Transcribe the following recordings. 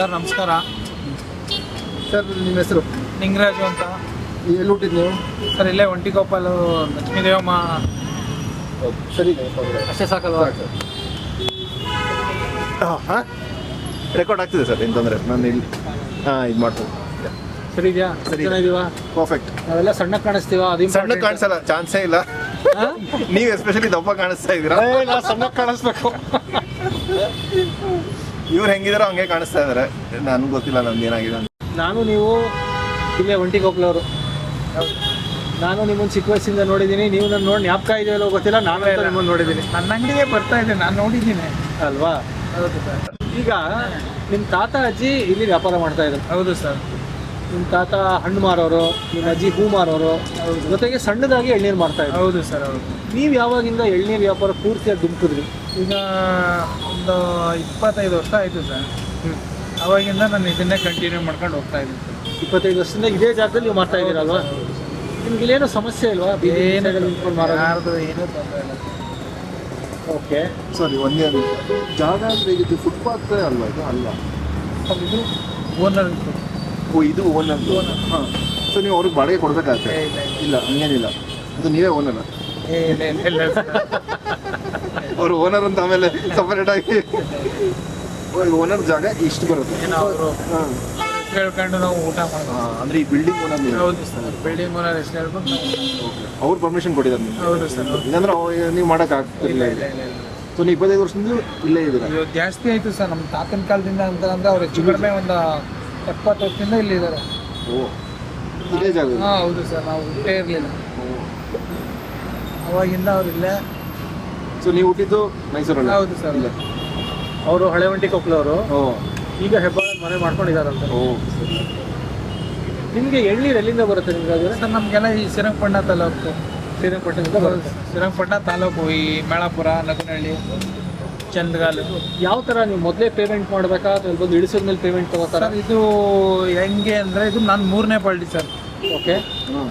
Sir ನಮಸ್ಕಾರ. Sir ನಿಮ್ಮ ಹೆಸರು? ನಿಂಗರಾಜು ಅಂತ. ಎಲ್ಲಿ ಹುಟ್ಟಿದ್ ನೀವು? ಸರ್ ಇಲ್ಲೇ ಒಂಟಿಕೊಪ್ಪಲು ಲಕ್ಷ್ಮೀದೇವಮ್ಮ. ಸರಿ ಅಷ್ಟೇ ಸಾಕಲ್ವಾ? ಹಾಂ ರೆಕಾರ್ಡ್ ಆಗ್ತಿದೆ ಸರ್ ಏನು ತೊಂದರೆ ನಾನು ಇಲ್ಲಿ ಹಾಂ ಇದು ಮಾಡ್ತೀನಿ. ಸರಿ ಇದೆಯಾ? ಸರಿ. ಚೆನ್ನಾಗಿದೀವಾ ಪರ್ಫೆಕ್ಟ್ ನಾವೆಲ್ಲ ಸಣ್ಣ ಕಾಣಿಸ್ತೀವ? ಅದು ಸಣ್ಣ ಕಾಣಿಸಲ್ಲ ಚಾನ್ಸೇ ಇಲ್ಲ. ನೀವು ಎಸ್ಪೆಷಲಿ ದಪ್ಪ ಕಾಣಿಸ್ತಾ ಇದ್ದೀರಾ? ಸಣ್ಣ ಕಾಣಿಸ್ಬೇಕು. ಇವ್ರು ಹೆಂಗಿದಾರೋ ಹಂಗೆ ಕಾಣಿಸ್ತಾ ಇದಾರೆ. ನನಗೆ ಗೊತ್ತಿಲ್ಲ ನಮ್ದು ಏನಾಗಿದೆ ಅಂತ. ನಾನು ನೀವು ಇಲ್ಲೇ ಒಂಟಿಕೊಪ್ಪಲವರು ನಾನು ನಿಮ್ಮನ್ನು ಚಿಕ್ಕ ವಯಸ್ಸಿಂದ ನೋಡಿದ್ದೀನಿ. ನೀವು ನನ್ನ ನೋಡಿ ಜ್ಞಾಪಕ ಇದೆಯಲ್ಲೋ ಗೊತ್ತಿಲ್ಲ. ನಾನು ನಿಮ್ಮನ್ನು ನೋಡಿದ್ದೀನಿ. ನನ್ನ ಅಂಗಡಿಗೆ ಬರ್ತಾ ಇದೆ. ನಾನು ನೋಡಿದ್ದೀನಿ. ಅಲ್ವಾ? ಈಗ ನಿಮ್ಮ ತಾತ ಅಜ್ಜಿ ಇಲ್ಲಿ ವ್ಯಾಪಾರ ಮಾಡ್ತಾ ಇದ್ರು. ಹೌದು ಸರ್. ನಿಮ್ಮ ತಾತ ಹಣ್ಣು ಮಾರೋರು ನಿಮ್ಮ ಅಜ್ಜಿ ಹೂ ಮಾರೋರು ಜೊತೆಗೆ ಸಣ್ಣದಾಗಿ ಎಳ್ನೀರು ಮಾಡ್ತಾ ಇದ್ರು. ಹೌದು ಸರ್ ಹೌದು. ನೀವು ಯಾವಾಗಿಂದ ಎಳ್ನೀರು ವ್ಯಾಪಾರ ಪೂರ್ತಿಯಾಗಿ ದುಮ್ಕಿದ್ರಿ? ಈಗ ಒಂದು ಇಪ್ಪತ್ತೈದು ವರ್ಷ ಆಯಿತು ಸರ್. ಅವಾಗಿಂದ ನಾನು ಇದನ್ನೇ ಕಂಟಿನ್ಯೂ ಮಾಡ್ಕೊಂಡು ಹೋಗ್ತಾ ಇದ್ದೀನಿ ಸರ್. ಇಪ್ಪತ್ತೈದು ವರ್ಷದಿಂದ ಇದೇ ಜಾಗದಲ್ಲಿ ನೀವು ಮಾಡ್ತಾ ಇದ್ದೀರಲ್ವಾ? ನಿಮ್ಗೆ ಇಲ್ಲೇನೋ ಸಮಸ್ಯೆ ಇಲ್ವಾ? ಏನು ಯಾರ್ದು ಏನೂ ತೊಂದರೆ ಇಲ್ಲ ಓಕೆ. ಸರಿ ಒಂದೇ ನಿಮಿಷ. ಜಾಗ ಅಂದರೆ ಇದು ಫುಟ್ಪಾತ್ ಅಲ್ವಾ ಇದು? ಅಲ್ಲ. ಇದು ಓನರ್ ಓ ಇದು ಓನರ್ ಓನರ್ ಹಾಂ. ಸೊ ನೀವು ಅವ್ರಿಗೆ ಬಾಡಿಗೆ ಕೊಡ್ಬೇಕಾಗತ್ತೆ? ಇಲ್ಲ ಇಲ್ಲ. ಹಂಗೇನಿಲ್ಲ. ಅದು ನೀವೇ ಓನರ್ ಇಲ್ಲ ಇಲ್ಲ ಇಲ್ಲ ಸರ್. ಅವ್ರು ಓನರ್ ಅಂತ ಆಮೇಲೆ ಸಪರೇಟ್ ಆಗಿ. ಓನರ್ ಜಾಗ ಇಷ್ಟು ಬರುತ್ತೆ. ಏನೋ ಅವರು? ಹಾಂ. ಕೇಳ್ಕೊಂಡು ನಾವು ಊಟ ಮಾಡ್ಬೋದು. ಅಂದ್ರೆ ಈ ಬಿಲ್ಡಿಂಗ್ ಓನರ್ ಹೌದು ಸರ್ ಬಿಲ್ಡಿಂಗ್ ಓನರ್ ಎಷ್ಟು ಹೇಳ್ಬೇಕು ನಾವು ಅವ್ರು ಪರ್ಮಿಷನ್ ಕೊಟ್ಟಿದ್ದಾರೆ ನಿಮ್ಗೆ. ಹೌದು ಸರ್. ಇಲ್ಲಾಂದ್ರೆ ನೀವು ಮಾಡಕ್ ಆಗ್ತಿರ್ಲಿಲ್ಲ ಇಲ್ಲ ಇಲ್ಲ ಇಲ್ಲ ಸೊ ನೀವು ಇಪ್ಪತ್ತೈದು ವರ್ಷದಿಂದ ಇಲ್ಲೇ ಇದ್ದೀರಾ? ಜಾಸ್ತಿ ಆಯ್ತು ಸರ್ ನಮ್ಮ ತಾತನ ಕಾಲದಿಂದ ಅಂತ ಅಂದ್ರೆ ಅವ್ರ ಹೆಚ್ಚು ಕಡಿಮೆ ಒಂದು ಎಪ್ಪತ್ತು ವರ್ಷದಿಂದ ಇಲ್ಲಿದ್ದಾರೆ ಓ ಇದೇ ಜಾಗ ಹಾಂ ಹೌದು ಸರ್ ನಾವು ಹುಟ್ಟೇ ಇರಲಿಲ್ಲ. ಅವಾಗಿಂದ ಅವ್ರು ಇಲ್ಲೇ ಸೊ ನೀವು ಹುಟ್ಟಿದ್ದು ಮೈಸೂರಲ್ಲಿ? ಹೌದು ಸರ್. ಇಲ್ಲ. ಅವರು ಹಳೆ ಒಂಟಿ ಕೊಪ್ಪಳವರು ಓ. ಈಗ ಹೆಬ್ಬಾಳ ಮನೆ ಮಾಡ್ಕೊಂಡಿದಾರಂತೆ ಓ. ನಿಮಗೆ ಎಳ್ನೀರು ಎಲ್ಲಿಂದ ಬರುತ್ತೆ ನಿಮ್ಗೆ ಅದು? ಸರ್ ನಮಗೆಲ್ಲ ಈ ಶ್ರೀರಂಗಪಟ್ಟಣ ತಾಲೂಕು. ಶ್ರೀರಂಗಪಟ್ಟಣದಿಂದ ಬರುತ್ತೆ. ಶ್ರೀರಂಗಪಟ್ಟಣ ತಾಲೂಕು ಈ ಮೇಳಾಪುರ ನಗನಹಳ್ಳಿ ಚಂದಗಾಲು ಯಾವ ಥರ ನೀವು ಮೊದಲೇ ಪೇಮೆಂಟ್ ಮಾಡಬೇಕಾ? ಅಥವಾ ಇಲ್ಲಿ ಬಂದು ಇಳಿಸಿದ ಮೇಲೆ ಪೇಮೆಂಟ್ ತಗೋತಾರ? ಸರ್ ಇದು ಹೆಂಗೆ ಅಂದರೆ ಇದು ನಾನು ಮೂರನೇ ಪಾರ್ಟಿ ಸರ್. ಓಕೆ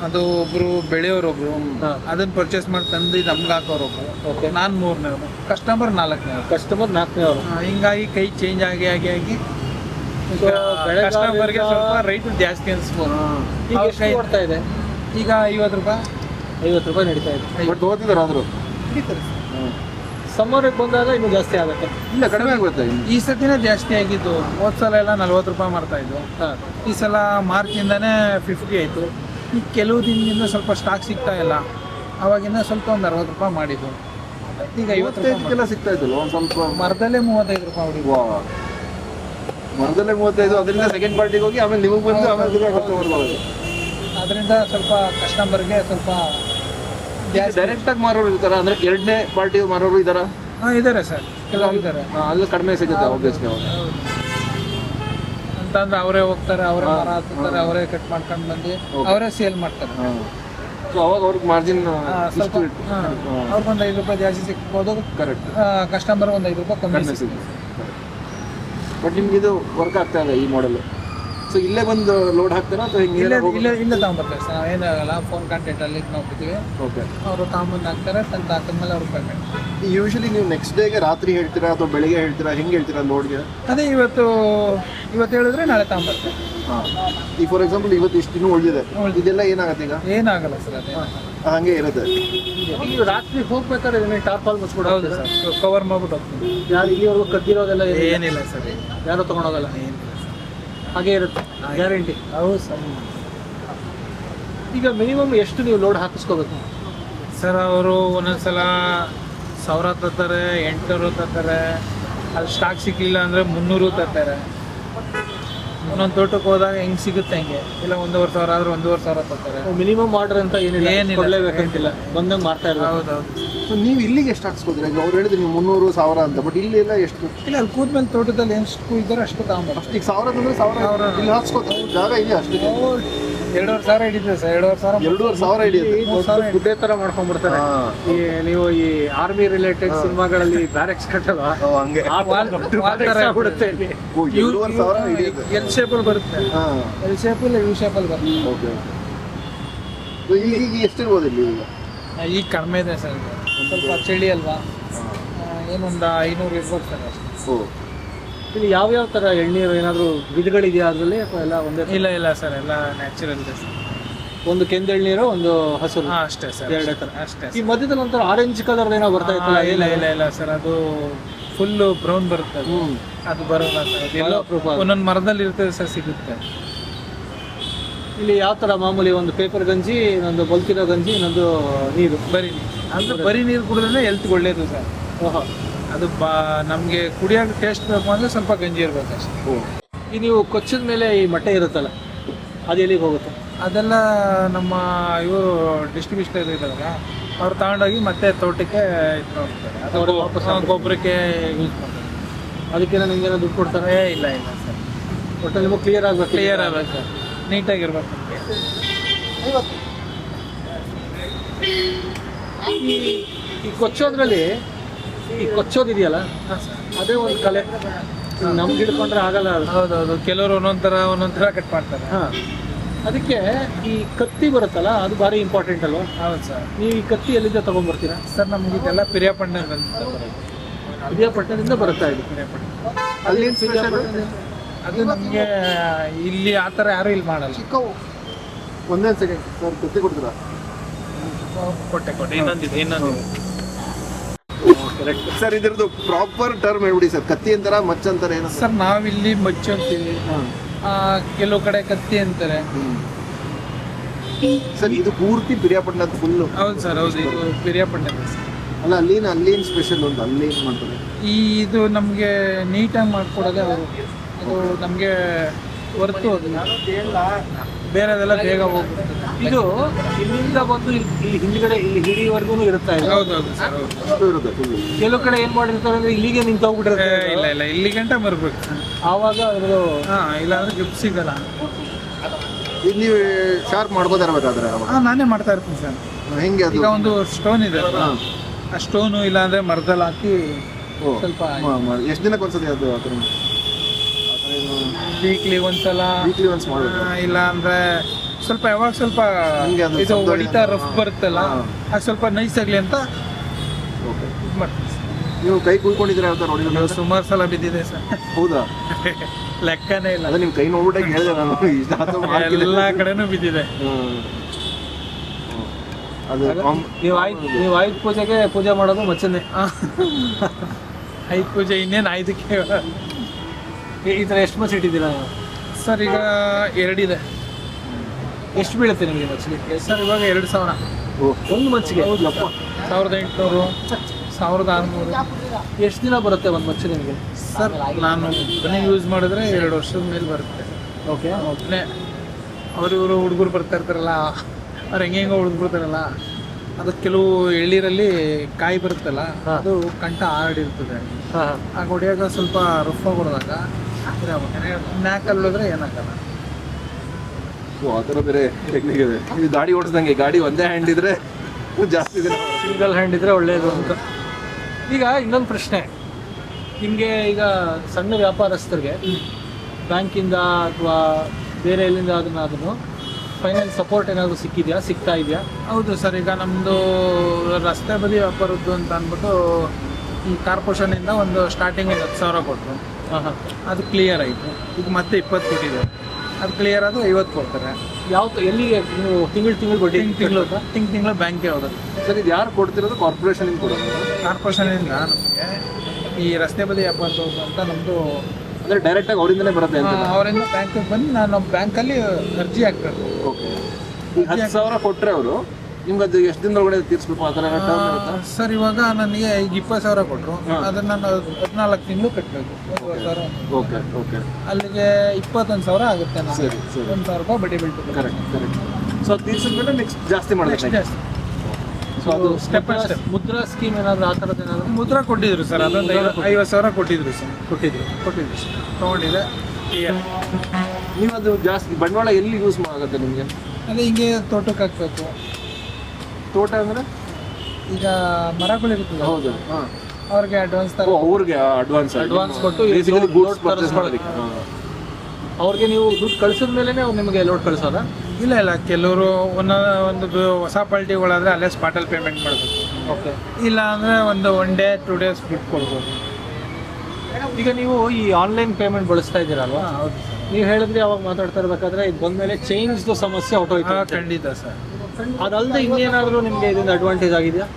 ಅದು ಒಬ್ರು ಬೆಳೆಯೋರೊಬ್ರು ಹಾಂ. ಅದನ್ನ ಪರ್ಚೇಸ್ ಮಾಡಿ ತಂದು ನಮ್ಗೆ ಹಾಕೋರು ಒಬ್ರು ಓಕೆ ನಾನು ಮೂರನೇವ್ರು ಕಸ್ಟಮರ್ ನಾಲ್ಕನೇ ಕಸ್ಟಮರ್ ನಾಲ್ಕನೇ ಅವರು. ಹಿಂಗಾಗಿ ಕೈ ಚೇಂಜ್ ಆಗಿ ಆಗಿ ಆಗಿ. ಕಸ್ಟಮರ್ಗೆ ಸ್ವಲ್ಪ ರೈಟ್ ಜಾಸ್ತಿ ಅನ್ಸ್ಬೋದು. ಈಗ ಎಷ್ಟು ಕೊಡ್ತಾ ಇದೆ? ಈಗ ಐವತ್ತು ರೂಪಾಯಿ. ಐವತ್ತು ರೂಪಾಯಿ ನಡೀತಾ ಇದೆ. ಬಟ್ ಓದಿದಾರ ಆದ್ರು? ನಡೀತಾರೆ ಸರ್. ಸಮ್ಮರ್ಗೆ ಬಂದಾಗ ಇನ್ನೂ ಜಾಸ್ತಿ ಆಗುತ್ತೆ. ಇಲ್ಲ ಕಡಿಮೆ ಆಗುತ್ತೆ. ಈ ಸತಿನೇ ಜಾಸ್ತಿ ಆಗಿದ್ದು. ಹೋದ್ ಸಲ ಎಲ್ಲ ನಲ್ವತ್ತು ರೂಪಾಯಿ ಮಾಡ್ತಾ ಇದ್ವು. ಹಾಂ. ಈ ಸಲ ಮಾರ್ಚಿಂದನೇ ಫಿಫ್ಟಿ ಆಯಿತು. ಈ ಕೆಲವು ದಿನದಿಂದ ಸ್ವಲ್ಪ ಸ್ಟಾಕ್ ಸಿಗ್ತಾ ಇಲ್ಲ. ಅವಾಗಿಂದ ಸ್ವಲ್ಪ ಒಂದು ಅರವತ್ತು ರೂಪಾಯಿ ಮಾಡಿದ್ದು. ಈಗ ಐವತ್ತೈದಕ್ಕೆಲ್ಲ ಸಿಗ್ತಾ ಇದ್ದಲ್ಲ ಒಂದು ಸ್ವಲ್ಪ ಮರದಲ್ಲೇ ಮೂವತ್ತೈದು ರೂಪಾಯಿ ಹೊಡಿದ್ವು ವಾ ಮರದಲ್ಲೇ ಮೂವತ್ತೈದು ಅದರಿಂದ ಸೆಕೆಂಡ್ ಪಾರ್ಟಿಗೆ ಹೋಗಿ ಆಮೇಲೆ ನಿಮಗೆ ಬಂದು ಆಮೇಲೆ ಅದರಿಂದ ಸ್ವಲ್ಪ ಕಸ್ಟಮರ್ಗೆ ಸ್ವಲ್ಪ ಡೈರೆಕ್ಟ್ ಆಗಿ ಮಾರೋರು ಇರ್ತಾರ? ಅಂದ್ರೆ ಎರಡನೇ ಪಾರ್ಟಿ ಮಾರೋರು ಇದಾರ ಹಾಂ ಇದ್ದಾರೆ ಸರ್. ಎಲ್ಲ ಇದ್ದಾರೆ ಅಲ್ಲಿ ಕಡಿಮೆ ಸಿಗುತ್ತೆ ಆಬ್ವಿಯಸ್ಲಿ ಅವ್ರು. ಅಂತಂದ್ರೆ ಅವರೇ ಹೋಗ್ತಾರೆ ಅವರೇ ಮರ ಹತ್ತಾರೆ ಅವರೇ ಕಟ್ ಮಾಡ್ಕೊಂಡು ಬಂದು ಅವರೇ ಸೇಲ್ ಮಾಡ್ತಾರೆ. ಸೊ ಅವಾಗ ಅವ್ರಿಗೆ ಮಾರ್ಜಿನ್ ಸ್ವಲ್ಪ ಅವ್ರಿಗೊಂದು ಐದು ರೂಪಾಯಿ ಜಾಸ್ತಿ ಸಿಕ್ಬೋದು ಕರೆಕ್ಟ್ ಕಸ್ಟಮರ್ ಒಂದು ಐದು ರೂಪಾಯಿ ಕಮ್ಮಿ ಸಿಗುತ್ತೆ ಬಟ್ ನಿಮ್ಗೆ ಇದು ವರ್ಕ್ ಆಗ್ತಾ ಇಲ್ಲ ಈ ಮಾಡೆಲ್ ಸೊ ಇಲ್ಲೇ ಬಂದು ಲೋಡ್ ಹಾಕ್ತಾರಾ ಅಥವಾ ಹಿಂಗೆ ಇಲ್ಲೇ ಇಲ್ಲೇ ಇಲ್ಲೇ ತಗೊಂಬರ್ತಾರೆ ಸರ್ ಏನಾಗಲ್ಲ ಫೋನ್ ಕಾಂಟ್ಯಾಕ್ಟ್ ಅಲ್ಲಿ ನಾವು ಬಿಡ್ತೀವಿ ಓಕೆ ಅವರು ತಗೊಂಬಂದು ಹಾಕ್ತಾರೆ ತಂದು ಹಾಕಿದ್ಮೇಲೆ ಅವ್ರು ಪೇಮೆಂಟ್ ಯೂಶಲಿ ನೀವು ನೆಕ್ಸ್ಟ್ ಡೇಗೆ ರಾತ್ರಿ ಹೇಳ್ತೀರಾ ಅಥವಾ ಬೆಳಿಗ್ಗೆ ಹೇಳ್ತೀರಾ? ಹೆಂಗೆ ಹೇಳ್ತೀರಾ ಲೋಡ್ಗೆ ಅದೇ ಇವತ್ತು ಇವತ್ತು ಹೇಳಿದ್ರೆ ನಾಳೆ ತಗೊಂಬರ್ತಾರೆ ಹಾಂ. ಈ ಫಾರ್ ಎಕ್ಸಾಂಪಲ್ ಇವತ್ತು ಇಷ್ಟು ದಿನ ಉಳಿದಿದೆ. ಇದೆಲ್ಲ ಏನಾಗುತ್ತೆ ಈಗ? ಏನಾಗಲ್ಲ ಸರ್ ಅದೇ. ಹಂಗೆ ಇರುತ್ತೆ. ಈಗ ರಾತ್ರಿ ಹೋಗ್ಬೇಕಾದ್ರೆ ಇದನ್ನ ಟಾಪ್ ಮುಚ್ಬಿಡೋದು ಹೌದು ಸರ್ ಕವರ್ ಮಾಡ್ಬಿಟ್ಟು ಹೋಗ್ತೀನಿ. ಯಾರು ಇಲ್ಲಿವರೆಗೂ ಕದ್ದಿರೋದೆಲ್ಲ ಏನಿಲ್ಲ. ಏನಿಲ್ಲ ಸರ್ ಯಾರು ತಗೊಂಡೋಗಲ್ಲ. ಹಾಗೆ ಇರುತ್ತೆ ಗ್ಯಾರಂಟಿ. ಹೌದು ಸರ್. ಈಗ ಮಿನಿಮಮ್ ಎಷ್ಟು ನೀವು ಲೋಡ್ ಹಾಕಿಸ್ಕೋಬೇಕು? ಸರ್ ಅವರು ಒಂದೊಂದ್ಸಲ ಸಾವಿರ ತರ್ತಾರೆ ಎಂಟುನೂರು ತರ್ತಾರೆ. ಅಲ್ಲಿ ಸ್ಟಾಕ್ ಸಿಕ್ಕಿಲ್ಲ ಅಂದರೆ ಮುನ್ನೂರು ತರ್ತಾರೆ. ಒಂದೊಂದು ತೋಟಕ್ಕೆ ಹೋದಾಗ ಹೆಂಗ್ ಸಿಗುತ್ತೆ ಹಂಗೆ? ಇಲ್ಲ ಒಂದೂವರೆ ಸಾವಿರ ಆದ್ರೆ ಒಂದೂವರೆ ಸಾವಿರ ಕೊಡ್ತಾರೆ. ಮಿನಿಮಮ್ ಆರ್ಡರ್ ಅಂತ ಏನಿಲ್ಲ ಏನಿಲ್ಲ. ಕೊಡ್ಲೇಬೇಕಂತಿಲ್ಲ. ಬಂದಂಗೆ ಮಾಡ್ತಾ ಇರೋದು ಹೌದೌದು. ಸೊ ನೀವು ಇಲ್ಲಿಗೆ ಎಷ್ಟು ಹಾಕ್ಸ್ಕೋದ್ರಿ ಈಗ ಅವ್ರು ಹೇಳಿದ್ರು ನೀವು ಮುನ್ನೂರು ಸಾವಿರ ಅಂತ ಬಟ್ ಇಲ್ಲಿ ಎಲ್ಲ ಎಷ್ಟು? ಇಲ್ಲ ಅಲ್ಲಿ ಕೂದ್ಮೇಲೆ ತೋಟದಲ್ಲಿ ಎಷ್ಟು ಇದ್ದಾರೆ ಅಷ್ಟು ತಗೊಂಬರ್ತಾರೆ ಈಗ ಸಾವಿರ ಅಂದ್ರೆ ಸಾವಿರ. ಇಲ್ಲಿ ಹಾಕ್ಸ್ಕೋತಾರೆ? ಜಾಗ ಇದೆ ಅಷ್ಟೇ ಎರಡೂವರೆ ಸಾವಿರ ಹಿಡಿತದೆ ಸರ್ ಎರಡೂವರೆ ಸಾವಿರ ಎರಡೂವರೆ ಸಾವಿರ ಹಿಡಿಯುತ್ತೆ. ಗುಡ್ಡೆ ತರ ಮಾಡ್ಕೊಂಡ್ಬಿಡ್ತಾರೆ. ಈ ನೀವು ಈ ಆರ್ಮಿ ರಿಲೇಟೆಡ್ ಸಿನಿಮಾಗಳಲ್ಲಿ ಬ್ಯಾರೆಕ್ಸ್ ಕಟ್ಟಲ್ಲ ಹಂಗೆ. ಆಗ್ಬಿಡುತ್ತೆ. ಎರಡೂವರೆ ಸಾವಿರ ಎಲ್ ಶೇಪಲ್ಲಿ ಬರುತ್ತೆ. ಎಲ್ ಶೇಪ್ ಇಲ್ಲ ಯು ಶೇಪಲ್ಲಿ ಬರುತ್ತೆ. ಓಕೆ ಈಗ ಈಗ ಎಷ್ಟಿರ್ಬೋದು ಇಲ್ಲಿ ಈಗ? ಕಡಿಮೆ ಇದೆ ಸರ್. ಸ್ವಲ್ಪ ಚಳಿ ಅಲ್ವಾ? ಏನೊಂದು ಐನೂರು ಇರ್ಬೋದು ಸರ್ ಓ. ಇಲ್ಲಿ ಯಾವ ಯಾವ ಥರ ಎಳ್ನೀರು ಏನಾದರೂ ವಿಧಗಳಿದೆಯಾ ಅದರಲ್ಲಿ ಅಥವಾ ಎಲ್ಲ ಒಂದೇ ಇಲ್ಲ ಇಲ್ಲ ಸರ್ ಎಲ್ಲ ನ್ಯಾಚುರಲ್ ಇದೆ ಸರ್. ಒಂದು ಕೆಂದು ಎಳ್ನೀರು ಒಂದು ಹಸಿರು ಹಾಂ ಅಷ್ಟೇ ಸರ್ ಎರಡೇ ಥರ ಅಷ್ಟೇ ಈ ಮಧ್ಯದಲ್ಲಿ ಒಂಥರ ಆರೆಂಜ್ ಕಲರ್ ಏನೋ ಬರ್ತಾ ಇತ್ತಲ್ಲ ಇಲ್ಲ ಇಲ್ಲ ಇಲ್ಲ ಸರ್ ಅದು ಫುಲ್ಲು ಬ್ರೌನ್ ಬರುತ್ತೆ ಅದು. ಅದು ಬರೋಲ್ಲ ಸರ್ ಎಲ್ಲೋ ಒಂದೊಂದು ಮರದಲ್ಲಿ ಇರ್ತದೆ ಸರ್ ಸಿಗುತ್ತೆ. ಇಲ್ಲಿ ಯಾವ ಥರ ಮಾಮೂಲಿ ಒಂದು ಪೇಪರ್ ಗಂಜಿ ಇನ್ನೊಂದು ಬಲ್ಕಿರೋ ಗಂಜಿ ಇನ್ನೊಂದು ನೀರು? ಬರೀ ನೀರು. ಅಂದ್ರೆ ಬರೀ ನೀರು ಕುಡಿದ್ರೆ ಹೆಲ್ತ್ಗೆ ಒಳ್ಳೇದು ಸರ್. ಓಹೋ. ಅದು ಬಾ ನಮಗೆ ಕುಡಿಯೋಕೆ ಟೇಸ್ಟ್ ಬೇಕು ಅಂದರೆ ಸ್ವಲ್ಪ ಗಂಜಿ ಇರಬೇಕು ಅಷ್ಟೇ. ಈ ನೀವು ಕೊಚ್ಚಿದ ಮೇಲೆ ಈ ಮೊಟ್ಟೆ ಇರುತ್ತಲ್ಲ ಅದು ಎಲ್ಲಿಗೆ ಹೋಗುತ್ತೆ? ಅದೆಲ್ಲ ನಮ್ಮ ಇವರು ಡಿಸ್ಟ್ರಿಬ್ಯೂಷನ್ ಇದ್ದಾರಲ್ಲ ಅವ್ರು ತಗೊಂಡೋಗಿ ಮತ್ತೆ ತೋಟಕ್ಕೆ ಇದು ಮಾಡ್ತಾರೆ. ಅದು ವಾಪಸ್ ಗೊಬ್ಬರಕ್ಕೆ ಯೂಸ್ ಮಾಡ್ತಾರೆ. ಅದಕ್ಕೆ ನಿಮ್ಗೆ ದುಡ್ಡು ಕೊಡ್ತಾರೆ? ಇಲ್ಲ ಇಲ್ಲ ಸರ್. ಒಟ್ಟು ನಿಮಗೆ ಕ್ಲಿಯರ್ ಆಗಬೇಕು ಕ್ಲಿಯರ್ ಆಗಬೇಕು. ಸರ್ ನೀಟಾಗಿರ್ಬೇಕು ಈ ಕೊಚ್ಚೋದ್ರಲ್ಲಿ ಈ ಕೊಚ್ಚೋದಿದೆಯಲ್ಲ? ಹಾಂ ಸರ್ ಅದೇ ಒಂದು ಕಲೆ. ನಮ್ಗೆ ಹಿಡ್ಕೊಂಡ್ರೆ ಆಗಲ್ಲ ಅದು. ಹೌದೌದು. ಕೆಲವರು ಒಂದೊಂದರ ಒಂದೊಂದರ ಒಂದೊಂದ್ ಥರ ಕಟ್ ಮಾಡ್ತಾರೆ. ಹಾಂ. ಅದಕ್ಕೆ ಈ ಕತ್ತಿ ಬರುತ್ತಲ್ಲ ಅದು ಭಾರಿ ಇಂಪಾರ್ಟೆಂಟ್ ಅಲ್ವಾ? ಹೌದು ಸರ್. ನೀವು ಈ ಕತ್ತಿ ಎಲ್ಲಿಂದ ತೊಗೊಂಡ್ಬರ್ತೀರಾ? ಸರ್ ನಮ್ಗೆ ಇದೆಲ್ಲ ಪಿರಿಯಾಪಟ್ಟಣ ಪಿರಿಯಾಪಟ್ಟಣದಿಂದ ಬರೋದು ವಿದ್ಯಾಪಟ್ಟಣದಿಂದ ಬರುತ್ತಾ ಇದೆ. ಪಿರಿಯಾಪಟ್ಟಣ. ಅಲ್ಲಿ ಅದು ನಮಗೆ ಇಲ್ಲಿ ಆ ಥರ ಯಾರು ಇಲ್ಲಿ ಮಾಡಲ್ಲ. ಚಿಕ್ಕವು. ಒಂದೇ ಸೆಕೆಂಡ್ ಸರ್ ಕತ್ತಿ ಕೊಡ್ತೀರಾ? ಕೊಟ್ಟೆ ಕೊಟ್ಟೆ. ಇನ್ನೊಂದಿದೆ ಇನ್ನೊಂದಿದೆ. ಕರೆಕ್ಟ್ ಸರ್ ಇದ್ರದ್ದು ಪ್ರಾಪರ್ ಟರ್ಮ್ ಹೇಳ್ಬಿಡಿ ಸರ್ ಕತ್ತಿ ಅಂತಾರ ಮಚ್ಚ ಅಂತಾರೆ ಏನು? ಸರ್ ನಾವಿಲ್ಲಿ ಮಚ್ಚು ಅಂತೀವಿ. ಕೆಲವು ಕಡೆ ಕತ್ತಿ ಅಂತಾರೆ. ಸರ್ ಇದು ಪೂರ್ತಿ ಪಿರಿಯಾಪಟ್ಟಣದ ಫುಲ್ಲು ಹೌದು ಸರ್ ಹೌದು. ಇದು ಪಿರಿಯಾಪಟ್ಟಣ ಸರ್ ಅಲ್ಲ ಅಲ್ಲಿನ ಅಲ್ಲಿನ ಸ್ಪೆಷಲ್ ಒಂದು ಅಲ್ಲಿ ಏನು ಮಾಡ್ತಾರೆ? ಈ ಇದು ನಮಗೆ ನೀಟಾಗಿ ಮಾಡ್ಕೊಡೋದೇ ಅವರು ಅದು ನಮಗೆ ಹೊರತು ಬೇರೆದೆಲ್ಲ ಬೇಗ ಹೋಗ್ಬಿಡುತ್ತೆ. ಇದು ಇಲ್ಲಿಂದ ಬಂದು ಇಲ್ಲಿ ಇಲ್ಲಿ ಹಿಂದ್ಗಡೆ ಇಲ್ಲಿ ಹಿಡಿಯವರೆಗೂ ಇರುತ್ತಾ ಇದೆ? ಹೌದು ಹೌದು ಸರ್ ಹೌದು. ಅಷ್ಟು ಇರುತ್ತೆ ಫುಲ್ಲು ಕೆಲವು ಕಡೆ ಏನ್ ಮಾಡಿರ್ತಾರೆ ಅಂದ್ರೆ ಇಲ್ಲಿಗೆ ನಿಂತ ಹೋಗ್ಬಿಟ್ಟಿರುತ್ತೆ ಇಲ್ಲ ಇಲ್ಲ ಇಲ್ಲಿ ಗಂಟ ಬರ್ಬೇಕು. ಆವಾಗ ಅದು ಹಾಂ ಇಲ್ಲಾಂದ್ರೆ ಗಿಫ್ಟ್ ಸಿಗಲ್ಲ. ಇದು ನೀವು ಶಾರ್ಪ್ ಮಾಡ್ಬೋದಾರ ಬೇಕಾದ್ರೆ ಹಾಂ ನಾನೇ ಮಾಡ್ತಾ ಇರ್ತೀನಿ ಸರ್. ಹೆಂಗೆ ಈಗ ಒಂದು ಸ್ಟೋನ್ ಇದೆ. ಹಾಂ. ಆ ಸ್ಟೋನು ಇಲ್ಲಾಂದ್ರೆ ಮರದಲ್ಲಿ ಹಾಕಿ ಸ್ವಲ್ಪ ಎಷ್ಟು ದಿನಕ್ಕೆ ಒಂದ್ಸತಿ ಅದು ಅದ್ರ ವೀಕ್ಲಿ ಒಂದ್ಸಲ. ವೀಕ್ಲಿ ಒನ್ಸ್ ಇಲ್ಲ ಅಂದ್ರೆ ಸ್ವಲ್ಪ ಯಾವಾಗ ಸ್ವಲ್ಪ ಹಂಗೆ ಅದು ಇದು ಶಬ್ದ ಹೊಡಿತಾ ರಫ್ ಬರುತ್ತಲ್ಲ. ಅದು ಸ್ವಲ್ಪ ನೈಸ್ ಆಗಲಿ ಅಂತ ಓಕೆ. ಇದ್ ಮಾಡ್ತೀನಿ ಸರ್. ನೀವು ಕೈ ಕುಯ್ಕೊಂಡಿದ್ರೆ ಯಾವ ಥರ ಹೊಡಿದ್ರು ಸುಮಾರು ಸಲ ಬಿದ್ದಿದೆ ಸರ್. ಹೌದಾ? ಲೆಕ್ಕನೇ ಇಲ್ಲ. ಅದೇ ನಿಮ್ಮ ಕೈ ನೋಡ್ಬಿಟ್ಟೆ ಹೇಳಿದೆ ನಾನು. ಇಷ್ಟ ಮಾಡ್ತಿದ್ದೆ. ಎಲ್ಲ ಕಡೆನೂ ಬಿದ್ದಿದೆ. ಹ್ಮ್. ಅದು ಕಾಮ್- ನೀವು ಆಯ್ತು ನೀವು ಆಯುಧ ಪೂಜೆಗೆ ಪೂಜೆ ಮಾಡೋದು ಮಚ್ಚನೆ ಐದು ಪೂಜೆ ಇನ್ನೇನು ಐದಕ್ಕೆ ಈ- ಈ ಥರ ಎಷ್ಟು ಮಚ್ಚ ಇಟ್ಟಿದ್ದೀರಾ? ಸರ್ ಈಗ ಎರಡಿದೆ. ಎಷ್ಟು ಬೀಳುತ್ತೆ ನಿಮಗೆ ಮಚ್ಲಿಕ್ಕೆ ಸರ್ ಇವಾಗ ಎರಡು ಸಾವಿರ. ಒಂದು ಮಚ್ಚಿಗೆ? ಸಾವಿರದ ಎಂಟುನೂರು ಸಾವಿರದ ಆರುನೂರು. ಎಷ್ಟು ದಿನ ಬರುತ್ತೆ ಒಂದು ಮಚ್ಚಿ ನಿಮಗೆ? ಸರ್ ನಾನು ಮನೆ ಯೂಸ್ ಮಾಡಿದ್ರೆ ಎರಡು ವರ್ಷದ ಮೇಲೆ ಬರುತ್ತೆ. ಓಕೆ. ಒಬ್ಬನೇ ಅವರಿವರು ಹುಡುಗರು ಬರ್ತಾ ಇರ್ತಾರಲ್ಲ ಅವ್ರು ಹೆಂಗೆ ಹೆಂಗೋ ಉಳಿದ್ಬಿಡ್ತಾರಲ್ಲ ಅದು ಕೆಲವು ಎಳ್ಳೀರಲ್ಲಿ ಕಾಯಿ ಬರುತ್ತಲ್ಲ ಅದು ಕಂಠ ಇರ್ತದೆ ಆಗ ಹೊಡಿಯಾಗ ಸ್ವಲ್ಪ ರಫ್ ಆಗಿ ಹೊಡೆದಾಗ ನ್ಯಾಕಲ್ಲಿ ಹೋದ್ರೆ ಏನಾಗಲ್ಲ. ಓ, ಆ ಥರ ಬೇರೆ ಟೆಕ್ನಿಕ್ ಇದೆ. ಇದು ಗಾಡಿ ಓಡಿಸ್ದಂಗೆ ಗಾಡಿ ಒಂದೇ ಹ್ಯಾಂಡ್ ಇದ್ರೆ ಜಾಸ್ತಿ ದಿನ ಸಿಂಗಲ್ ಹ್ಯಾಂಡ್ ಇದ್ರೆ ಒಳ್ಳೆಯದು ಅಂತ. ಈಗ ಇನ್ನೊಂದು ಪ್ರಶ್ನೆ. ನಿಮಗೆ ಈಗ ಸಣ್ಣ ವ್ಯಾಪಾರಸ್ಥರಿಗೆ ಬ್ಯಾಂಕಿಂದ ಅಥವಾ ಬೇರೆ ಎಲ್ಲಿಂದ ಅದನ್ನ ಅದನ್ನು ಫೈನಾನ್ಸ್ ಸಪೋರ್ಟ್ ಏನಾದರೂ ಸಿಕ್ಕಿದೆಯಾ? ಸಿಗ್ತಾ ಇದೆಯಾ? ಹೌದು ಸರ್ ಈಗ ನಮ್ಮದು ರಸ್ತೆ ಬದಿ ವ್ಯಾಪಾರದ್ದು ಅಂತ ಅಂದ್ಬಿಟ್ಟು ಈ ಕಾರ್ಪೊರೇಷನಿಂದ ಒಂದು ಸ್ಟಾರ್ಟಿಂಗ್ ಒಂದು ಹತ್ತು ಸಾವಿರ ಕೊಟ್ಟರು ಹಾಂ ಹಾಂ ಅದು ಕ್ಲಿಯರ್ ಆಯಿತು. ಈಗ ಮತ್ತೆ ಇಪ್ಪತ್ತು ಕೊಟ್ಟಿದೆ ಅದು ಕ್ಲಿಯರ್ ಆದ್ರೆ ಐವತ್ತು ಕೊಡ್ತಾರೆ. ಯಾವ ಎಲ್ಲಿ ಎಲ್ಲಿಗೆ ನೀವು ತಿಂಗಳು ತಿಂಗಳು ಬಡ್ಡಿ ತಿಂಗ್ ತಿಂಗಳು ತಿಂಗ್ ತಿಂಗಳು ಬ್ಯಾಂಕ್ಗೆ ಹೋಗುತ್ತೆ ಸರ್ ಇದು ಯಾರು ಕೊಡ್ತಿರೋದು? ಕಾರ್ಪೊರೇಷನ್ ಕೊಡೋದು ಕಾರ್ಪೊರೇಷನಿಂದ ನಮಗೆ ಈ ರಸ್ತೆ ಬದಿ ವ್ಯಾಪಾರದ್ದು ಅಂತ ನಮ್ಮದು ಅಂದ್ರೆ ಡೈರೆಕ್ಟ್ ಆಗಿ ಅವರಿಂದನೇ ಬರುತ್ತೆ ಅಂತ. ಅವರಿಂದ ಬ್ಯಾಂಕಿಗೆ ಬಂದು ನಾನು ನಮ್ಮ ಬ್ಯಾಂಕಲ್ಲಿ ಅರ್ಜಿ ಹಾಕ್ಬೇಕು. ಓಕೆ ಹತ್ತು ಸಾವಿರ ಕೊಟ್ಟರೆ ಅವರು ನಿಮ್ಗೆ ಅದು ಎಷ್ಟು ದಿನದೊಳಗಡೆ ತೀರಿಸ್ಬೇಕು ಆ ಥರ ಟರ್ಮ್ ಇರುತ್ತಾ? ಸರ್ ಇವಾಗ ನನಗೆ ಈಗ ಇಪ್ಪತ್ತು ಸಾವಿರ ಕೊಟ್ಟರು ಅದನ್ನು ನಾನು ಹದಿನಾಲ್ಕು ತಿಂಗಳು ಕಟ್ಟಬೇಕು ಓಕೆ ಓಕೆ. ಅಲ್ಲಿಗೆ ಇಪ್ಪತ್ತೊಂದು ಸಾವಿರ ಆಗುತ್ತೆ ನಾನು ಸರಿ ಸರಿ. ಒಂದು ಸಾವಿರ ರೂಪಾಯಿ ಬಡ್ಡಿ ಬೀಳ್ತದೆ. ಕರೆಕ್ಟ್ ಕರೆಕ್ಟ್ ಸೊ ತೀರ್ಸಿದ್ಮೇಲೆ ನೆಕ್ಸ್ಟ್ ಜಾಸ್ತಿ ಮಾಡಬೇಕು ಜಾಸ್ತಿ. ಸೊ ಅದು step by step Mudra scheme ಏನಾದರೂ ಆ ಥರದ್ದು ಏನಾದರೂ? ಮುದ್ರಾ ಕೊಟ್ಟಿದ್ರು ಸರ್ ಅದೊಂದು ಐವತ್ತು ಸಾವಿರ ಕೊಟ್ಟಿದ್ರು ಸರ್. ಕೊಟ್ಟಿದ್ರು? ಕೊಟ್ಟಿದ್ರು? ಸರ್ ತೊಗೊಂಡಿದೆ. ನೀವು ಅದು ಜಾಸ್ತಿ ಬಂಡವಾಳ ಎಲ್ಲಿ ಯೂಸ್ ಆಗುತ್ತೆ ನಿಮಗೆ? ಅದೇ ಹಿಂಗೆ ತೋಟಕ್ಕೆ ಹಾಕ್ಬೇಕು. ತೋಟ ಅಂದ್ರೆ? ಈಗ ಮರಗಳಿರ್ತದೆ ಹೌದು. ಹಾಂ. ಅವ್ರಿಗೆ ಅಡ್ವಾನ್ಸ್ ತರ ಅವ್ರಿಗೆ ಅಡ್ವಾನ್ಸ್ ಅಡ್ವಾನ್ಸ್ ಕೊಟ್ಟು ಬೇಸಿಕಲಿ ಗೂಡ್ಸ್ ಪರ್ಚೇಸ್. ಮಾಡೋದಕ್ಕೆ ಅವ್ರಿಗೆ ನೀವು ದುಡ್ಡು ಕಳಿಸಿದ ಮೇಲೆ ಅವ್ರು ನಿಮಗೆ ಲೋಡ್ ಕಳಿಸೋದ? ಇಲ್ಲ ಇಲ್ಲ. ಕೆಲವರು ಒಂದೊಂದು ಒಂದು ಹೊಸ ಪಾಲ್ಟಿಗಳಾದ್ರೆ ಅಲ್ಲೇ ಸ್ಪಾಟಲ್ಲಿ ಪೇಮೆಂಟ್ ಮಾಡಬೇಕು ಓಕೆ ಇಲ್ಲ ಅಂದರೆ ಒಂದು ಒನ್ ಡೇ ಟೂ ಡೇಸ್ ಬಿಟ್ಟು ಕೊಡ್ಬೋದು. ಈಗ ನೀವು ಈ ಆನ್ಲೈನ್ ಪೇಮೆಂಟ್ ಬಳಸ್ತಾ ಇದ್ದೀರಲ್ವಾ? ನೀವು ಹೇಳಿದ್ರೆ ಅವಾಗ ಮಾತಾಡ್ತಾ ಇರ್ಬೇಕಾದ್ರೆ ಇದು ಬಂದಮೇಲೆ ಚೇಂಜ್ದು ಸಮಸ್ಯೆ ಹೊಟ್ಟೋಯ್ತು. ಖಂಡಿತ ಸರ್. ಅದಲ್ಲದೆ ಇನ್ನೇನಾದರೂ ನಿಮಗೆ ಇದರಿಂದ ಅಡ್ವಾಂಟೇಜ್ ಆಗಿದೆಯಾ?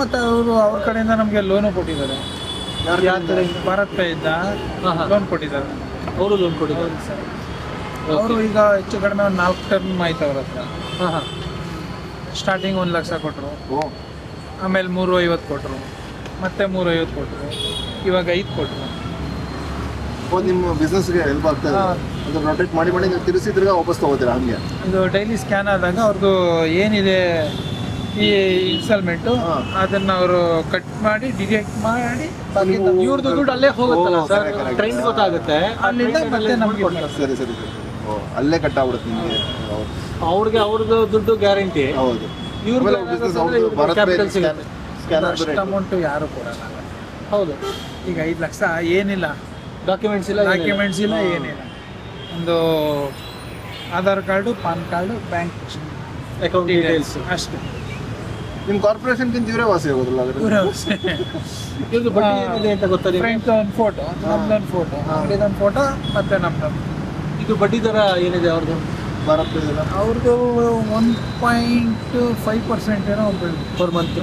ಮತ್ತು ಅವರು ಅವ್ರ ಕಡೆಯಿಂದ ನಮಗೆ ಲೋನು ಕೊಟ್ಟಿದ್ದಾರೆ. ಯಾವ ಥರ ಭಾರತ್ ಪೇ ಇದ್ದ ಲೋನ್ ಕೊಟ್ಟಿದ್ದಾರೆ. ಅವರು ಲೋನ್ ಕೊಟ್ಟಿದ್ದಾರೆ? ಅವರು ಈಗ ಹೆಚ್ಚು ಕಡಿಮೆ ಒಂದು ನಾಲ್ಕು ಟರ್ಮ್ ಆಯ್ತು ಅವ್ರ ಹತ್ರ. ಹಾಂ ಹಾಂ. ಸ್ಟಾರ್ಟಿಂಗ್ ಒಂದು ಲಕ್ಷ ಕೊಟ್ಟರು ಓ. ಆಮೇಲೆ ಮೂರು ಐವತ್ತು ಕೊಟ್ಟರು ಮತ್ತೆ ಮೂರು ಐವತ್ತು ಕೊಟ್ಟರು ಇವಾಗ ಐದು ಕೊಟ್ಟರು ಓ ನಿಮ್ಮ ಬಿಸ್ನೆಸ್ಗೆ ಹೆಲ್ಪ್ ಆಗ್ತಾ ಇದೆ. ಹಾ. ಅದು ರೊಟೇಟ್ ಮಾಡಿ ಮಾಡಿ ನೀವು ತಿರ್ಸಿದ್ರಾಗ ವಾಪಸ್ ತಗೋತೀರಾ ಹಂಗೆ? ಒಂದು ಡೈಲಿ ಸ್ಕ್ಯಾನ್ ಆದಾಗ ಅವ್ರದ್ದು ಏನಿದೆ ಈ ಇನ್ಸ್ಟಾಲ್ಮೆಂಟು. ಅದನ್ನ ಅವರು ಕಟ್ ಮಾಡಿ ಡಿಡೆಕ್ಟ್ ಮಾಡಿ ಇವ್ರದ್ದು ದುಡ್ಡು ಅಲ್ಲೇ ಹೋಗುತ್ತಲ್ಲ ಓ, ಸರ್? correct, correct. ಟ್ರೈನ್ ಗೊತ್ತಾಗುತ್ತೆ. ಅಲ್ಲಿಂದ ಮತ್ತೆ ಅಲ್ಲಿ ನಮ್ಗೆ ಕೊಡ್ತಾರೆ. ಸರಿ ಸರಿ ಸರಿ. ಓ ಅಲ್ಲೇ ಕಟ್ ಆಗ್ಬಿಡುತ್ತೆ ನಿಮಗೆ. ಹೌದು. ಅವ್ರಿಗೆ ಅವ್ರದ್ದು ದುಡ್ಡು ಗ್ಯಾರಂಟಿ ಹೌದು. ಇವ್ರಿಗೆ ಕ್ಯಾಪಿಟಲ್ ಸಿಗುತ್ತೆ. ಸ್ಕ್ಯಾನರ್ ಅಷ್ಟು ಅಮೌಂಟು ಯಾರು ಕೊಡಲ್ಲ. ಹೌದು. ಈಗ ಐದು ಲಕ್ಷ ಏನಿಲ್ಲ. ಡಾಕ್ಯುಮೆಂಟ್ಸ್ ಇಲ್ಲ ಡಾಕ್ಯುಮೆಂಟ್ಸ್ ಇಲ್ಲ ಏನಿಲ್ಲ. ಒಂದು Aadhaar card PAN card bank account details ಅಷ್ಟೇ. ನಿಮ್ಮ ಕಾರ್ಪೊರೇಷನ್ಗಿಂತ ಇವರೇ ವಾಸಿ ಆಗೋದಿಲ್ಲ ಅದ್ರ ಇದು ಬಡ್ಡಿ ಏನಿದೆ ಅಂತ ಗೊತ್ತಾ ನಿಮ್ಗೆ? ಫ್ರೆಂಡ್ ಒಂದು ಫೋಟೋ ನಮ್ದೊಂದು ಫೋಟೋ ಅಂಗಡಿದೊಂದು ಫೋಟೋ ಮತ್ತೆ ನಮ್ದೊಂದು ಇದು ಬಡ್ಡಿ ದರ ಏನಿದೆ ಅವ್ರದ್ದು ಭಾರತ್ ಪೇ ಇದೆಲ್ಲ ಅವ್ರದ್ದು ಒನ್ ಪಾಯಿಂಟ್ ಫೈವ್ ಪರ್ಸೆಂಟ್ ಏನೋ ಪರ್ ಮಂತ್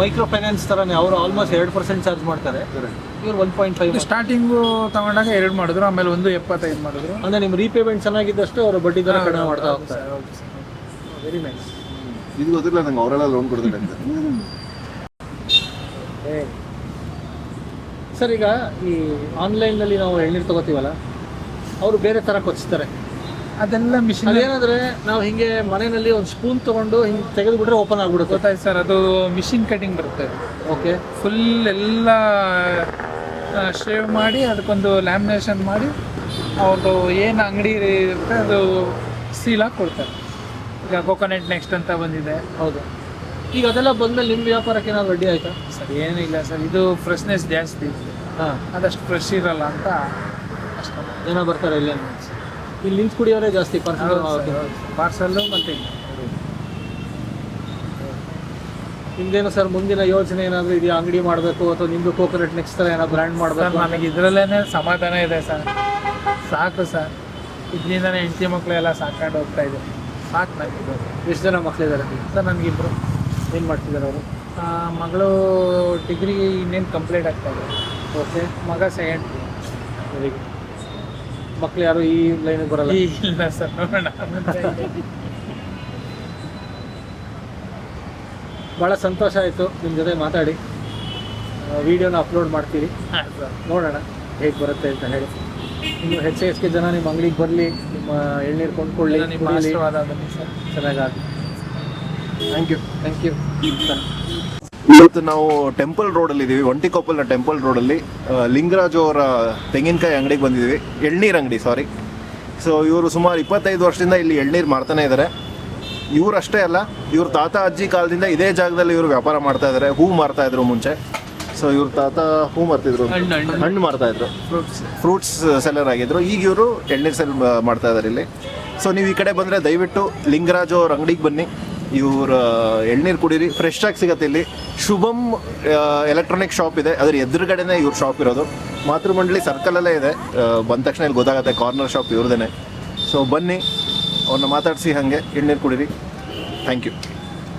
ಮೈಕ್ರೋ ಫೈನಾನ್ಸ್ ತರನೇ ಅವರು ಆಲ್ಮೋಸ್ಟ್ ಎರಡು ಪರ್ಸೆಂಟ್ ಚಾರ್ಜ್ ಮಾಡ್ತಾರೆ. Correct. ಇವ್ರು ಒನ್ ಪಾಯಿಂಟ್ ಫೈವ್ ಸ್ಟಾರ್ಟಿಂಗು ತಗೊಂಡಾಗ ಎರಡು ಮಾಡಿದ್ರು ಆಮೇಲೆ ಒಂದು ಎಪ್ಪತ್ತೈದು ಮಾಡಿದ್ರು. ಅಂದರೆ ನಿಮ್ಮ ರೀಪೇಮೆಂಟ್ ಚೆನ್ನಾಗಿದ್ದಷ್ಟು ಅವರು ಬಡ್ಡಿ ದರ ಕಡಿಮೆ ಮಾಡ್ತಾ ಹೋಗ್ತಾರೆ. ವೆರಿ ನೈಸ್ ಇದು ಗೊತ್ತಿಲ್ಲ ನಂಗೆ ಅವರೆಲ್ಲ ಲೋನ್ ಕೊಡ್ತಾರೆ ಅಂತ. ಸರ್ ಈಗ ಈ ಆನ್ಲೈನ್ನಲ್ಲಿ ನಾವು ಎಳ್ನೀರು ತಗೋತೀವಲ್ಲ ಅವರು ಬೇರೆ ಥರ ಕೊಚ್ತಾರೆ. ಅದೆಲ್ಲ ಮಿಷಿನ್ ಅದೇನಂದ್ರೆ ನಾವು ಹಿಂಗೆ ಮನೆಯಲ್ಲಿ ಒಂದು ಸ್ಪೂನ್ ತಗೊಂಡು ಹಿಂಗೆ ತೆಗೆದುಬಿಟ್ರೆ ಓಪನ್ ಆಗ್ಬಿಡುತ್ತೆ. ಗೊತ್ತಾಯ್ತು ಸರ್ ಅದು ಮಿಷಿನ್ ಕಟಿಂಗ್ ಬರುತ್ತೆ. ಓಕೆ ಫುಲ್ ಎಲ್ಲ ಶೇವ್ ಮಾಡಿ ಅದಕ್ಕೊಂದು ಲ್ಯಾಮಿನೇಷನ್ ಮಾಡಿ ಅವ್ರದ್ದು ಏನು ಅಂಗಡಿ ಇರುತ್ತೆ ಅದು ಸೀಲ್ ಹಾಕಿ ಕೊಡ್ತಾರೆ. ಈಗ ಕೋಕೋನಟ್ ನೆಕ್ಸ್ಟ್ ಅಂತ ಬಂದಿದೆ. ಹೌದು. ಈಗ ಅದೆಲ್ಲ ಬಂದಮೇಲೆ ನಿಮ್ಮ ವ್ಯಾಪಾರಕ್ಕೆ ಏನಾದ್ರು ಅಡ್ಡಿ ಆಯ್ತಾ? ಸರ್ ಏನಿಲ್ಲ ಸರ್ ಇದು ಫ್ರೆಶ್ನೆಸ್ ಜಾಸ್ತಿ ಹಾಂ. ಅದಷ್ಟು ಫ್ರೆಶ್ ಇರಲ್ಲ ಅಂತ ಅಷ್ಟೇ. ಜನ ಬರ್ತಾರೆ ಇಲ್ಲೇನು? ಇಲ್ಲಿ ಕುಡಿಯೋರೇ ಜಾಸ್ತಿ ಪಾರ್ಸಲ್ ಪಾರ್ಸಲ್ಲು ಮತ್ತು ನಿಮ್ದೇನು ಸರ್ ಮುಂದಿನ ಯೋಚನೆ ಏನಾದರೂ ಇದೆಯಾ? ಅಂಗಡಿ ಮಾಡಬೇಕು ಅಥವಾ ನಿಮ್ಮದು ಕೋಕೋನಟ್ ನೆಕ್ಸ್ಟ್ ಥರ ಏನೋ ಬ್ರ್ಯಾಂಡ್ ಮಾಡಬೇಕು ನನಗೆ ಇದರಲ್ಲೇ ಸಮಾಧಾನ ಇದೆ ಸರ್. ಸಾಕು ಸರ್. ಇದರಿಂದನೇ ಹೆಂಡತಿ ಮಕ್ಕಳು ಎಲ್ಲ ಸಾಕೊಂಡು ಹೋಗ್ತಾ ಇದೆ ಸಾಕು ನನಗೆ ಎಷ್ಟು ಜನ ಮಕ್ಕಳಿದ್ದಾರೆ ಸರ್ ನನಗಿಬ್ಬರು ಏನು ಮಾಡ್ತಿದ್ದಾರೆ ಅವರು? ಮಗಳು ಡಿಗ್ರಿ ಇನ್ನೇನು ಕಂಪ್ಲೀಟ್ ಆಗ್ತಾ ಇದೆ ಓಕೆ ಮಗ ಸೆಕೆಂಡ್ ಮಕ್ಕಳು ಯಾರು ಈ ಲೈನಿಗೆ ಬರಲ್ಲ? ಇಲ್ಲ ಸರ್ ನೋಡೋಣ. ಭಾಳ ಸಂತೋಷ ಆಯಿತು ನಿಮ್ಮ ಜೊತೆ ಮಾತಾಡಿ. ವಿಡಿಯೋನ ಅಪ್ಲೋಡ್ ಮಾಡ್ತೀರಿ. ಸರ್ ನೋಡೋಣ ಹೇಗೆ ಬರುತ್ತೆ ಅಂತ ಹೇಳಿ. ನಿಮ್ಮ ಹೆಚ್ಚು ಹೆಚ್ಚಿಗೆ ಜನ ನಿಮ್ಮ ಅಂಗಡಿಗೆ ಬರಲಿ ನಿಮ್ಮ ಎಳ್ನೀರು ಕೊಂಡ್ಕೊಳ್ಳಿ ಚೆನ್ನಾಗಿ ಥ್ಯಾಂಕ್ ಯು ಥ್ಯಾಂಕ್ ಯು ಇವತ್ತು ನಾವು ಟೆಂಪಲ್ ರೋಡಲ್ಲಿ ಇದ್ದೀವಿ ಒಂಟಿಕೊಪ್ಪಲ್ನ ಟೆಂಪಲ್ ರೋಡಲ್ಲಿ ಲಿಂಗರಾಜು ಅವರ ತೆಂಗಿನಕಾಯಿ ಅಂಗಡಿಗೆ ಬಂದಿದ್ದೀವಿ ಎಳ್ನೀರು ಅಂಗಡಿ ಸಾರಿ ಸೊ ಇವರು ಸುಮಾರು ಇಪ್ಪತ್ತೈದು ವರ್ಷದಿಂದ ಇಲ್ಲಿ ಎಳ್ನೀರು ಮಾಡ್ತಾನೆ ಇದ್ದಾರೆ ಇವ್ರು ಅಷ್ಟೇ ಅಲ್ಲ ಇವ್ರ ತಾತ ಅಜ್ಜಿ ಕಾಲದಿಂದ ಇದೇ ಜಾಗದಲ್ಲಿ ಇವರು ವ್ಯಾಪಾರ ಮಾಡ್ತಾ ಇದ್ದಾರೆ ಹೂ ಮಾರ್ತಾ ಇದ್ರು ಮುಂಚೆ. ಸೊ ಇವ್ರ ತಾತ ಹೂ ಮಾರ್ತಿದ್ರು. ಹಣ್ಣು, ಮಾರ್ತಾ ಇದ್ರು. ಫ್ರೂಟ್ಸ್ ಸೆಲ್ಲರ್ ಆಗಿದ್ರು. ಈಗ ಇವರು ಎಳ್ನೀರು ಸೆಲ್ ಮಾಡ್ತಾ ಇದ್ದಾರೆ ಇಲ್ಲಿ. ಸೊ ನೀವು ಈ ಕಡೆ ಬಂದರೆ ದಯವಿಟ್ಟು ಲಿಂಗರಾಜು ಅವ್ರ ಅಂಗಡಿಗೆ ಬನ್ನಿ. ಇವ್ರ ಎಳ್ನೀರು ಕುಡೀರಿ. ಫ್ರೆಶ್ ಆಗಿ ಸಿಗತ್ತೆ ಇಲ್ಲಿ. ಶುಭಮ್ ಎಲೆಕ್ಟ್ರಾನಿಕ್ ಶಾಪ್ ಇದೆ. ಅದ್ರ ಎದುರುಗಡೆನೇ ಇವ್ರ ಶಾಪ್ ಇರೋದು. ಮಾತೃಮಂಡಲಿ ಸರ್ಕಲಲ್ಲೇ ಇದೆ. ಬಂದ ತಕ್ಷಣ ಇಲ್ಲಿ ಗೊತ್ತಾಗುತ್ತೆ ಕಾರ್ನರ್ ಶಾಪ್ ಇವ್ರದೇನೆ. ಸೊ ಬನ್ನಿ. ಅವ್ರನ್ನ ಮಾತಾಡಿಸಿ ಹಾಗೆ ಎಳ್ನೀರು ಕುಡೀರಿ. Thank you